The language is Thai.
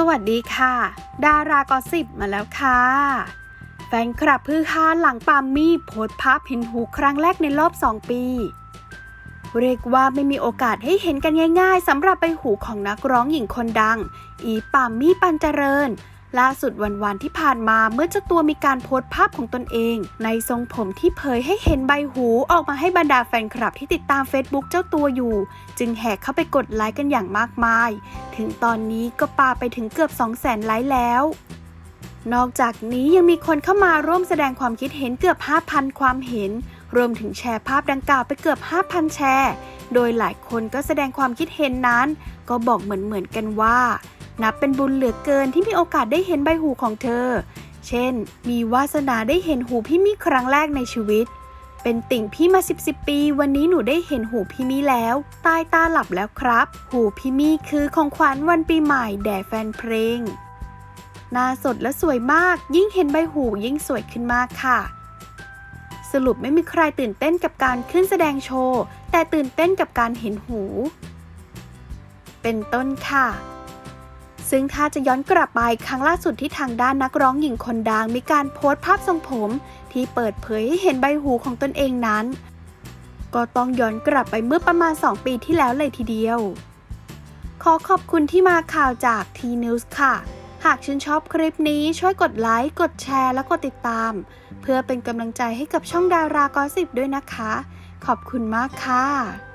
สวัสดีค่ะ ดารากอสิบมาแล้วค่ะ แฟนคลับพือฮาหลังปามมี่โพสภาพเห็นหูครั้งแรกในรอบ 2 ปี เรียกว่าไม่มีโอกาสให้เห็นกันง่ายๆสำหรับใบหูของนักร้องหญิงคนดัง อีปามมี่ปันเจริญ ล่าสุดวันวันๆที่ผ่านมาเมื่อเจ้าตัวมีการโพสต์ภาพของตนเอง ในทรงผมที่เผยให้เห็นใบหูออกมาให้บรรดาแฟนคลับที่ติดตาม Facebook เจ้าตัวอยู่ จึงแห่เข้าไปกดไลค์กันอย่างมากมาย ถึงตอนนี้ก็ปาไปถึงเกือบ 2 0 0 0 0 0 ไลค์แล้ว นอกจากนี้ยังมีคนเข้ามาร่วมแสดงความคิดเห็นเกือบ 5,000 ความเห็น รวมถึงแชร์ภาพดังกล่าวไปเกือบ 5,000 แชร์ โดยหลายคนก็แสดงความคิดเห็นนั้น ก็บอกเหมือนๆกันว่า นับเป็นบุญเหลือเกินที่มีโอกาสได้เห็นใบหูของเธอ เช่น มีวาสนาได้เห็นหูพี่มี่ครั้งแรกในชีวิต เป็นติ่งพี่มา 10บปี วันนี้หนูได้เห็นหูพี่มี่แล้ว ตายตาหลับแล้วครับ หูพี่มี่คือของขวัญวันปีใหม่แด่แฟนเพลง หน้าสดและสวยมาก ยิ่งเห็นใบหูยิ่งสวยขึ้นมากค่ะสรุปไม่มีใครตื่นเต้นกับการขึ้นแสดงโชว์ แต่ตื่นเต้นกับการเห็นหู เป็นต้นค่ะ ซึ่งถ้าจะย้อนกลับไปครั้งล่าสุดที่ทางด้านนักร้องหญิงคนดังมีการโพสต์ภาพทรงผม ที่เปิดเผยให้เห็นใบหูของตนเองนั้น ก็ต้องย้อนกลับไปเมื่อประมาณ 2 ปีที่แล้วเลยทีเดียว ขอขอบคุณที่มาข่าวจาก T-News ค่ะ หากชื่นชอบคลิปนี้ช่วยกดไลค์ กดแชร์ และกดติดตาม เพื่อเป็นกำลังใจให้กับช่องดารากอสิบด้วยนะคะ ขอบคุณมากค่ะ